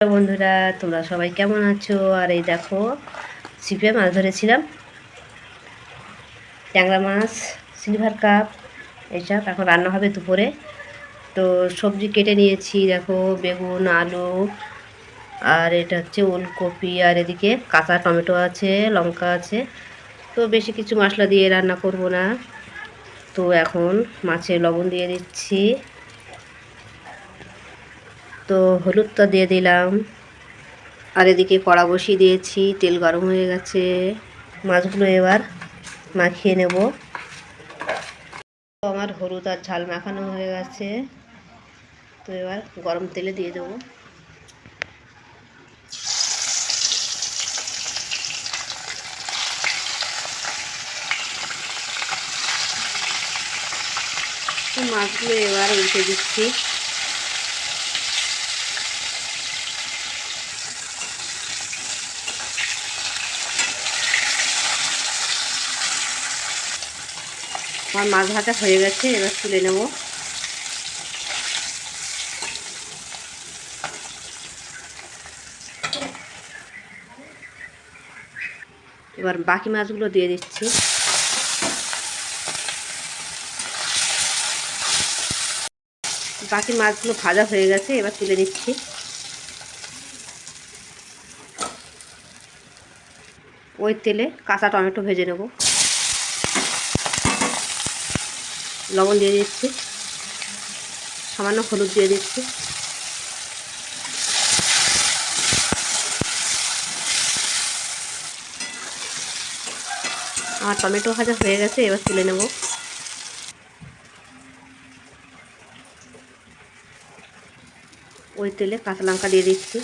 বন্ধুরা, তোমরা সবাই কেমন আছো? আর এই দেখো ছিপে মাছ ধরেছিলাম। ট্যাংরা মাছ, সিলভার কাপ এইসব এখন রান্না হবে দুপুরে। তো সবজি কেটে নিয়েছি, দেখো, বেগুন, আলু, আর এটা হচ্ছে ওলকপি, আর এদিকে কাঁচা টমেটো আছে, লঙ্কা আছে। তো বেশি কিছু মশলা দিয়ে রান্না করব না। তো এখন মাছে লবণ দিয়ে দিচ্ছি। তো হলুদটা দিয়ে দিলাম। আর এদিকে কড়া বসিয়ে দিয়েছি, তেল গরম হয়ে গেছে। মাছগুলো এবার মাখিয়ে নেব। তো আমার হলুদ আর ঝাল মাখানো হয়ে গেছে। তো এবার গরম তেলে দিয়ে দেবো। মাছগুলো এবার উল্টে দিচ্ছি। আমার মাছ ভাজা হয়ে গেছে, এবার তুলে নেব। এবার বাকি মাছগুলো দিয়ে দিচ্ছি। বাকি মাছগুলো ভাজা হয়ে গেছে, এবার তুলে নিচ্ছি। ওই তেলে কাঁচা টমেটো ভেজে নেব। লবণ দিয়ে দিচ্ছি। সামান্য হলুদ দিয়ে দিচ্ছি। আমার টমেটো ভাজা হয়ে গেছে, এবার তুলে নেব। ওই তেলে কাঁচা লঙ্কা দিয়ে দিচ্ছি।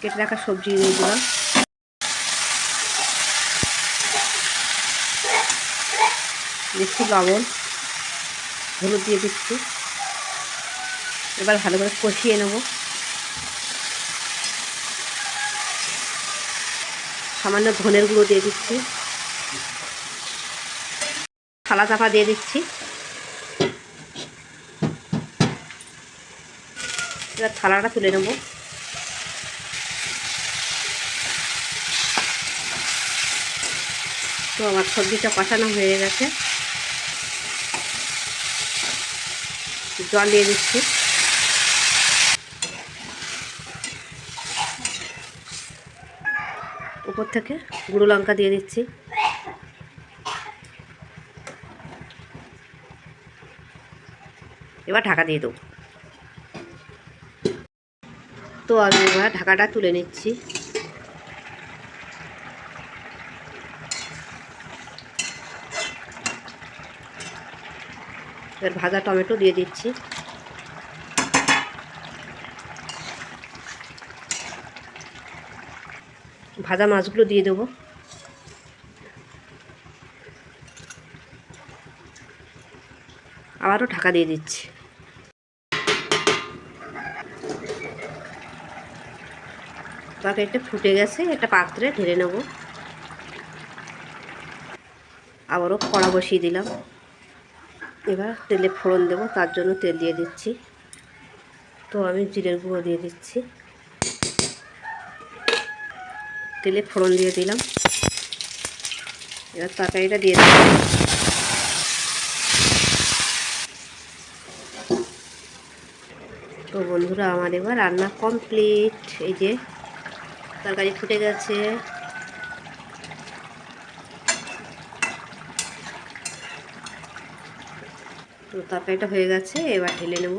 কেটে রাখা সবজি দিয়ে দিলাম। দিচ্ছি লবণ, হলুদ দিয়ে দিচ্ছি। এবার ভালো করে কষিয়ে নেব। সামান্য ধনের গুঁড়ো দিয়ে দিচ্ছি। থালা চাপা দিয়ে দিচ্ছি। এবার থালাটা তুলে নেব। তো আমার সবজিটা কষানো হয়ে গেছে। জল দিয়ে দিচ্ছি। উপর থেকে গুঁড়ো লঙ্কা দিয়ে দিচ্ছি। এবার ঢাকা দিয়ে দেবো। তো আমি এবার ঢাকাটা তুলে নিচ্ছি। এবার ভাজা টমেটো দিয়ে দিচ্ছি। ভাজা মাছগুলো দিয়ে দেবো। আবারও ঢাকা দিয়ে দিচ্ছি। তরকারিটা ফুটে গেছে একটা পাত্রে ঢেলে নেব। আবারও কড়া বসিয়ে দিলাম। এবার তেলে ফোড়ন দেব, তার জন্য তেল দিয়ে দিচ্ছি। তো আমি জিরের গুঁড়ো দিয়ে দিচ্ছি। তেলে ফোড়ন দিয়ে দিলাম। এবার তরকারিটা দিয়ে দিলাম। তো বন্ধুরা, আমার এবার রান্না কমপ্লিট। এই যে তরকারি ফুটে গেছে। তো তরকারিটা হয়ে গেছে এবার ঢেলে নেব।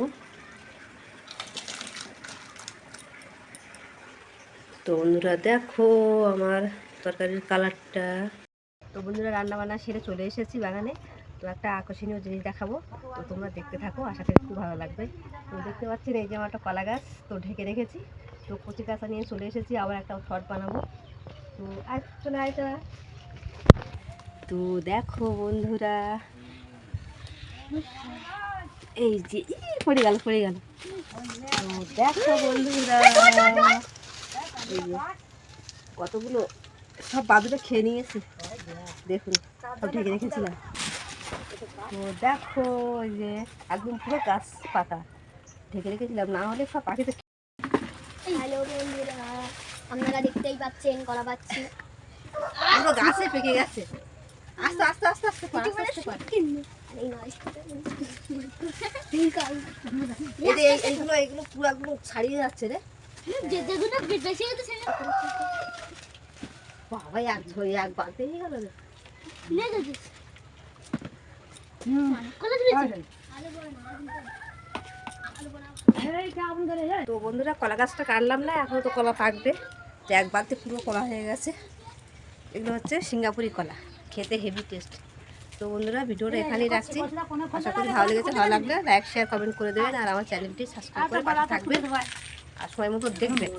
তো বন্ধুরা দেখো আমার তরকারির কালারটা। তো বন্ধুরা রান্না বান্না সেরে চলে এসেছি বাগানে। তো একটা আকর্ষণীয় জিনিস দেখাবো। তো তোমরা দেখতে থাকো আশা করি খুব ভালো লাগবে। তো দেখতে পাচ্ছেন এই যে আমার একটা কলা গাছ তো ঢেকে রেখেছি। তো কচি কাঁচা নিয়ে চলে এসেছি আবার একটা শর্ট বানাবো। তো আজ চলে আয়টা তো দেখো বন্ধুরা এই যে ই পড়ে গেল পড়ে গেল। দেখো বন্ধুরা। কতগুলো সব বাদুটা খেয়ে নিয়েছে। দেখুন সব ঢেকে রেখেছিলাম। তো দেখো এই যে একদম পুরো গাছ পাতা। ঢেকে রেখেছিলাম না হলে সব পাখিতে হ্যালো বন্ধুরা আপনারা দেখতেই পাচ্ছেন কলা পাচ্ছি। পুরো গাছে পেকে গেছে। আস্তে আস্তে আস্তে আস্তে আস্তে আস্তে এইগুলো ছাড়িয়ে যাচ্ছে রে। বাবা, এক এক বালতি তো বন্ধুরা, কলা গাছটা কাটলাম না, এখন তো কলা পাকবে তো এক বালতি পুরো কলা হয়ে গেছে। এগুলো হচ্ছে সিঙ্গাপুরি কলা, খেতে হেভি টেস্ট তো বন্ধুরা ভিডিওটা এখানেই রাখছি। আশা করি ভালো লেগেছে ভালো লাগলে লাইক শেয়ার কমেন্ট করে দেবেন আর আমার চ্যানেলটি সাবস্ক্রাইব করে পাশে থাকবেন। আর সময় মতো দেখবেন।